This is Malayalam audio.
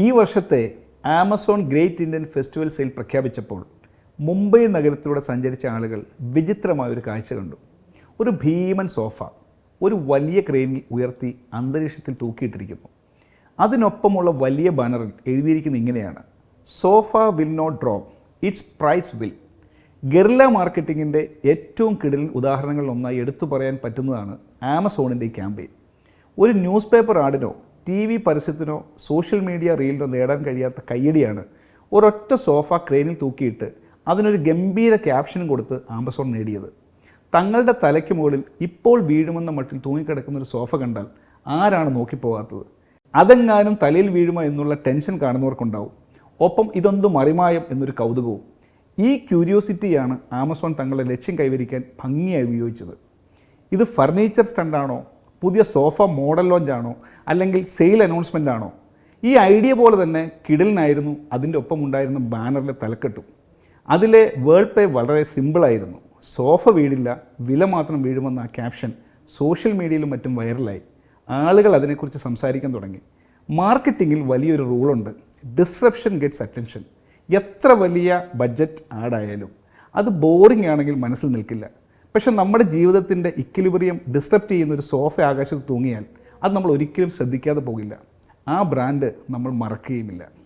ഈ വർഷത്തെ Amazon great Indian festival sale പ്രഖ്യാപിച്ചപ്പോൾ Mumbai നഗരത്തിലൂടെ സഞ്ചരിച്ച ആളുകൾ വിചിത്രമായ ഒരു കാഴ്ച കണ്ടു. ഒരു ഭീമൻ സോഫ ഒരു വലിയ ക്രെയിനിൽ ഉയർത്തി അന്തരീക്ഷത്തിൽ തൂക്കിയിട്ടിരിക്കുന്നു. അതിനൊപ്പമുള്ള വലിയ ബാനറിൽ എഴുതിയിരിക്കുന്ന ഇങ്ങനെയാണ്. Sofa will not drop its price will. Guerrilla മാർക്കറ്റിങ്ങിന്റെ ഏറ്റവും കിടലിൽ ഉദാഹരണങ്ങളിൽ ഒന്നായി എടുത്തു പറയാൻ പറ്റുന്നതാണ് ആമസോണിന്റെ ഈ ക്യാമ്പയിൻ. ഒരു ന്യൂസ് പേപ്പർ ആഡിനോ ടി വി പരസ്യത്തിനോ സോഷ്യൽ മീഡിയ റീലിനോ നേടാൻ കഴിയാത്ത കയ്യടിയാണ്. ഒരൊറ്റ സോഫ ക്രെയിനിൽ തൂക്കിയിട്ട് അതിനൊരു ഗംഭീര ക്യാപ്ഷനും കൊടുത്ത് ആമസോൺ നേടിയത്. തങ്ങളുടെ തലയ്ക്ക് മുകളിൽ ഇപ്പോൾ വീഴുമെന്ന മട്ടിൽ തൂങ്ങിക്കിടക്കുന്ന ഒരു സോഫ കണ്ടാൽ ആരാണ് നോക്കിപ്പോകാത്തത്? അതെങ്ങാനും തലയിൽ വീഴുമോ എന്നുള്ള ടെൻഷൻ കാണുന്നവർക്കുണ്ടാവും. ഒപ്പം ഇതൊന്നും മറിമായം എന്നൊരു കൗതുകവും. ഈ ക്യൂരിയോസിറ്റിയാണ് ആമസോൺ തങ്ങളുടെ ലക്ഷ്യം കൈവരിക്കാൻ ഭംഗിയായി ഉപയോഗിച്ചത്. ഇത് ഫർണിച്ചർ സ്റ്റണ്ടാണോ പുതിയ സോഫ മോഡൽ ലോഞ്ച് ആണോ? അല്ലെങ്കിൽ സെയിൽ അനൗൺസ്മെന്റ് ആണോ? ഈ ഐഡിയ പോലെ തന്നെ കിടലിനായിരുന്നു അതിന്റെ ഒപ്പം ഉണ്ടായിരുന്ന ബാനറിലെ തലക്കെട്ടും. അതിലെ വേൾഡ് പേ വളരെ സിമ്പിളായിരുന്നു സോഫ വീടില്ല വില മാത്രം വീഴുമെന്ന ആ ക്യാപ്ഷൻ സോഷ്യൽ മീഡിയയിലും മറ്റും വൈറലായി ആളുകൾ അതിനെക്കുറിച്ച് സംസാരിക്കാൻ തുടങ്ങി. മാർക്കറ്റിങ്ങിൽ വലിയൊരു റൂളുണ്ട് ഡിസ്റപ്ഷൻ ഗെറ്റ്സ് അറ്റൻഷൻ എത്ര വലിയ ബഡ്ജറ്റ് ആഡായാലും അത് ബോറിംഗ് ആണെങ്കിൽ മനസ്സിൽ നിൽക്കില്ല. പക്ഷെ നമ്മുടെ ജീവിതത്തിന്റെ ഇക്വിലിബറിയം ഡിസ്റ്റർബ് ചെയ്യുന്ന ഒരു സോഫ ആകാശത്ത് തൂങ്ങിയാൽ അത് നമ്മൾ ഒരിക്കലും ശ്രദ്ധിക്കാതെ പോകില്ല. ആ ബ്രാൻഡ് നമ്മൾ മറക്കുകയുമില്ല.